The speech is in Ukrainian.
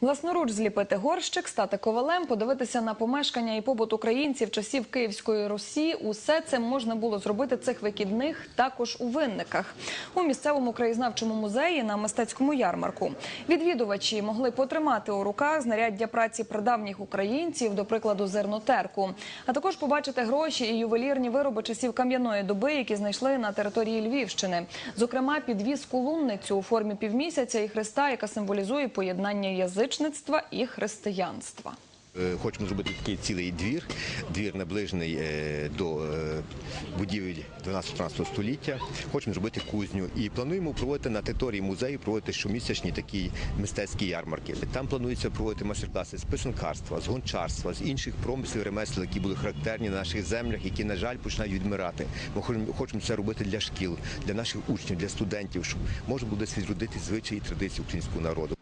Власноруч зліпити горщик, стати ковалем, подивитися на помешкання і побут українців часів Київської Русі. Усе це можна було зробити цих вихідних також у винниках у місцевому краєзнавчому музеї на мистецькому ярмарку. Відвідувачі могли потримати у руках знаряддя праці прадавніх українців, до прикладу, зернотерку, а також побачити гроші і ювелірні вироби часів кам'яної доби, які знайшли на території Львівщини. Зокрема, підвіз колунницю у формі півмісяця і хреста, яка символізує поєднання язичництва і християнства. Е, Хочемо зробити такий цілий двір, двір наближений е, до е, будівель 12-13 століття. Хочемо зробити кузню і плануємо проводити на території музею проводити щомісячні такі мистецькі ярмарки. Там планується проводити майстер-класи з писанкарства, з гончарства, з інших промислів ремесел, які були характерні на наших землях, які, на жаль, починають відмирати. Ми хочемо- це робити для шкіл, для наших учнів, для студентів, щоб можна було десь відродити звичаї і традиції українського народу.